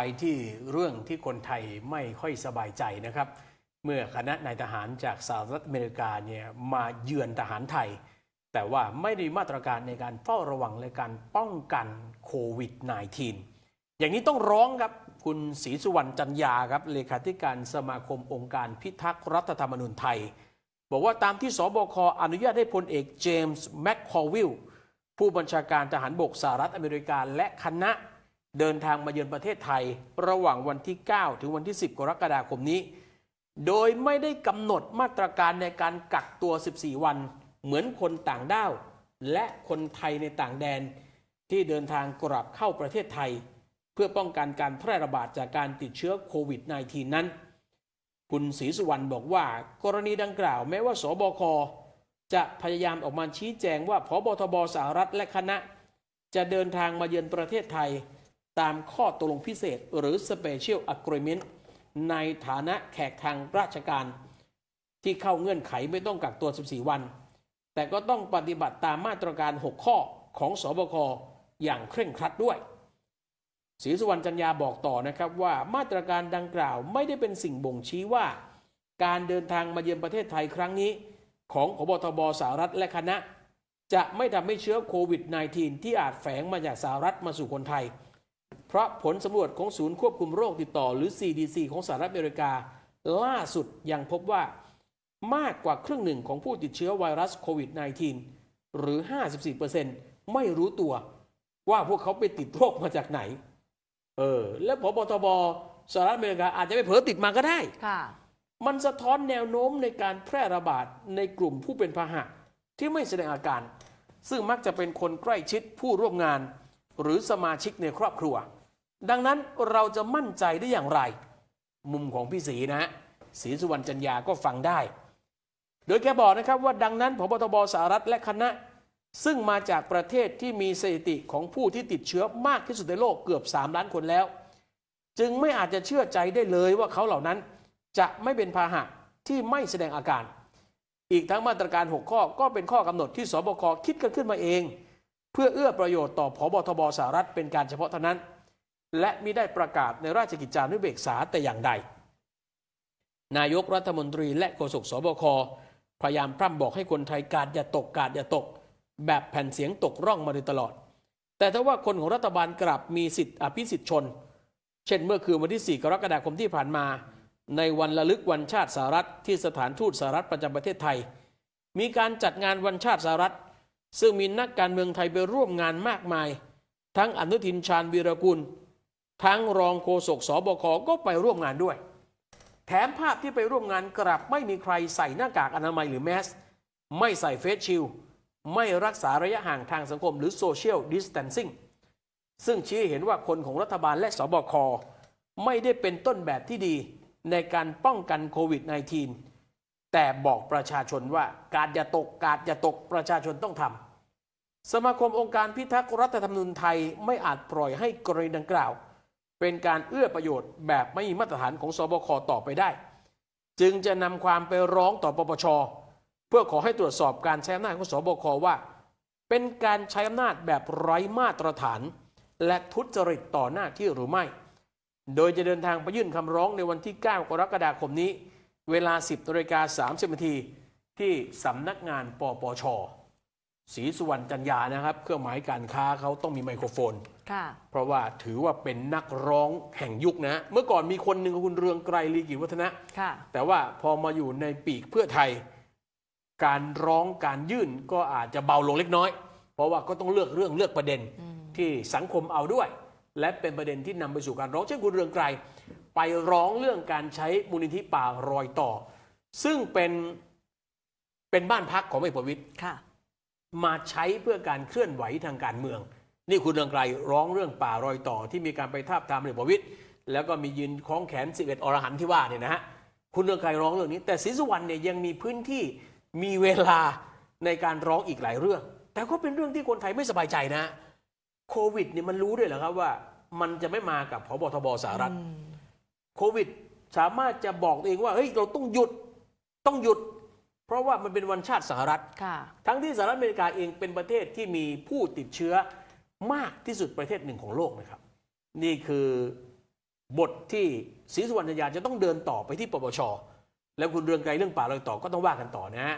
ไปที่เรื่องที่คนไทยไม่ค่อยสบายใจนะครับ เมื่อคณะนายทหารจากสหรัฐอเมริกาเนี่ยมาเยือนทหารไทย แต่ว่าไม่ได้มีมาตรการในการเฝ้าระวังและการป้องกันโควิด -19 อย่างนี้ต้องร้องครับ คุณศรีสุวรรณจันยาครับเลขาธิการสมาคมองค์การพิทักษ์รัฐธรรมนูญไทย บอกว่าตามที่สบคอนุญาตให้พลเอกเจมส์แมคคอวิลผู้บัญชาการทหารบกสหรัฐอเมริกาและคณะ เดินทางมาเยือนประเทศไทย ระหว่างวันที่ 9 ถึงวันที่ 10 กรกฎาคมนี้ โดยไม่ได้กำหนดมาตรการในการกักตัว 14 วัน เหมือนคนต่างด้าว และคนไทยในต่างแดน ที่เดินทางกลับเข้าประเทศไทย เพื่อป้องกันการแพร่ระบาดจากการติดเชื้อโควิด -19 นั้น คุณศรีสุวรรณบอกว่ากรณีดังกล่าวแม้ว่าสบคจะพยายามออกมาชี้แจงว่าพบทบสหรัฐและคณะ จะเดินทางมาเยือนประเทศไทย ตามข้อตกลงพิเศษหรือ Special Agreement ในฐานะแขกทางราชการ ที่เข้าเงื่อนไขไม่ต้องกักตัว 14 วัน แต่ก็ต้องปฏิบัติตามมาตรการ 6 ข้อของสบคอย่างเคร่งครัดด้วยศรีสุวรรณจันยาบอกต่อนะครับว่ามาตรการดังกล่าวไม่ได้เป็นสิ่งบ่งชี้ว่า การเดินทางมาเยือนประเทศไทยครั้งนี้ ของพบทบสหรัฐและคณะ จะไม่ทำให้เชื้อโควิด -19 ที่อาจแฝงมาจากสหรัฐมาสู่คนไทย เพราะผลสำรวจของศูนย์ควบคุมโรคติดต่อ หรือ CDC ของสหรัฐอเมริกา ล่าสุดยังพบว่ามากกว่าครึ่งหนึ่งของผู้ติดเชื้อไวรัสโควิด -19 หรือ 54%ไม่รู้ตัวว่าพวกเขาไปติดโรคมาจากไหน เออ แล้วพบทบสหรัฐอเมริกาอาจจะไปเผลอติดมาก็ได้ค่ะมันสะท้อนแนวโน้มในการแพร่ระบาดในกลุ่มผู้เป็นพาหะที่ไม่แสดงอาการ ซึ่งมักจะเป็นคนใกล้ชิดผู้ร่วมงาน หรือสมาชิกในครอบครัว ดังนั้นเราจะมั่นใจได้อย่างไร มุมของพี่ศรีนะฮะศรีสุวรรณจันยาก็ฟังได้ โดยแกบอกนะครับว่าดังนั้นพบทบสหรัฐและคณะ ซึ่งมาจากประเทศที่มีสถิติของผู้ที่ติดเชื้อมากที่สุดในโลกเกือบ 3 ล้านคนแล้ว จึงไม่อาจจะเชื่อใจได้เลยว่าเขาเหล่านั้นจะไม่เป็นพาหะที่ไม่แสดงอาการ อีกทั้งมาตรการ 6 ข้อก็เป็นข้อกำหนดที่สบคคิดกันขึ้นมาเอง เพื่อเอื้อประโยชน์ต่อพบทบสหรัฐเป็นการเฉพาะเท่านั้น และมิได้ประกาศในราชกิจจานุเบกษาแต่อย่างใด นายกรัฐมนตรีและโฆษกสบคพยายามพร่ำบอกให้คนไทยกาดอย่าตกกาดอย่าตก แบบแผ่นเสียงตกร่องมาโดยตลอด แต่ถ้าว่าคนของรัฐบาลกลับมีสิทธิอภิสิทธิชน เช่นเมื่อคืนวันที่ 4 กรกฎาคมที่ผ่านมา ในวันระลึกวันชาติสหรัฐที่สถานทูตสหรัฐประจำประเทศไทย มีการจัดงานวันชาติสหรัฐ ซึ่งมีนักการเมืองไทยไปร่วมงานมากมาย ทั้งอนุทินชาญวีรกุล ทั้งรองโฆษกสบคก็ไปร่วมงานด้วย แถมภาพที่ไปร่วมงานกลับไม่มีใครใส่หน้ากากอนามัยหรือแมส ไม่ใส่เฟสชิลไม่รักษาระยะห่างทางสังคมหรือโซเชียลดิส a ทนซิ่งซึ่งชี้เห็นว่าคนของรัฐบาลและสบคไม่ได้เป็นต้นแบบที่ดีในการป้องกันโควิด -19 แต่บอกประชาชนว่าการอย่าตกการอย่าตกประชาชนต้องทำสมาคมองค์การพิทักษ์รัฐธรรมนูญไทยไม่อาจปล่อยให้กรณีดังกล่าว เป็นการเอื้อประโยชน์แบบไม่มีมาตรฐานของสบคต่อไปได้ จึงจะนำความไปร้องต่อปปชเพื่อขอให้ตรวจสอบการใช้อำนาจของสบคว่า เป็นการใช้อำนาจแบบไร้มาตรฐาน และทุจริตต่อหน้าที่หรือไม่ โดยจะเดินทางไปยื่นคำร้องในวันที่ 9 กรกฎาคมนี้ เวลา 10นาฬิกา30นาทีที่สำนักงานปปช ศรีสุวรรณจันยานะครับ เครื่องหมายการค้าเขาต้องมีไมโครโฟน ค่ะ เพราะว่าถือว่าเป็นนักร้องแห่งยุคนะ เมื่อก่อนมีคนหนึ่งคุณเรืองไกรลีกิจวัฒนะ ค่ะ แต่ว่าพอมาอยู่ในปีกเพื่อไทย การร้องการยื่นก็อาจจะเบาลงเล็กน้อย เพราะว่าก็ต้องเลือกเรื่องเลือกประเด็นที่สังคมเอาด้วย และเป็นประเด็นที่นำไปสู่การร้องเช่นคุณเรืองไกรไปร้องเรื่องการใช้มูลนิธิป่ารอยต่อ ซึ่งเป็นเป็นบ้านพักของพลเอกประวิตยค่ะ มาใช้เพื่อการเคลื่อนไหวทางการเมือง นี่คุณเรืองไกรร้องเรื่องป่ารอยต่อที่มีการไปทาบทามพลเอกประวิตยแล้วก็มียืนคล้องแขน 11 อรหันต์ที่ว่าเนี่ยนะฮะคุณเรืองไกรร้องเรื่องนี้ แต่ศรีสุวรรณเนี่ยยังมีพื้นที่มีเวลาในการร้องอีกหลายเรื่อง แต่ก็เป็นเรื่องที่คนไทยไม่สบายใจนะโควิดเนี่ยมันรู้ด้วยเหรอครับว่า มันจะไม่มากับพบทบสหรัฐโควิด สามารถจะบอกตัวเองว่าเฮ้ยเราต้องหยุดต้องหยุด เพราะว่ามันเป็นวันชาติสหรัฐค่ะทั้งที่สหรัฐอเมริกาเองเป็นประเทศที่มีผู้ติดเชื้อมากที่สุดประเทศหนึ่งของโลกนะครับ นี่คือบทที่ศรีสุวรรณยาจะต้องเดินต่อไปที่ปปช แล้วคุณเรืองไกรเรื่องป่าลอยต่อก็ต้องว่ากันต่อนะฮะ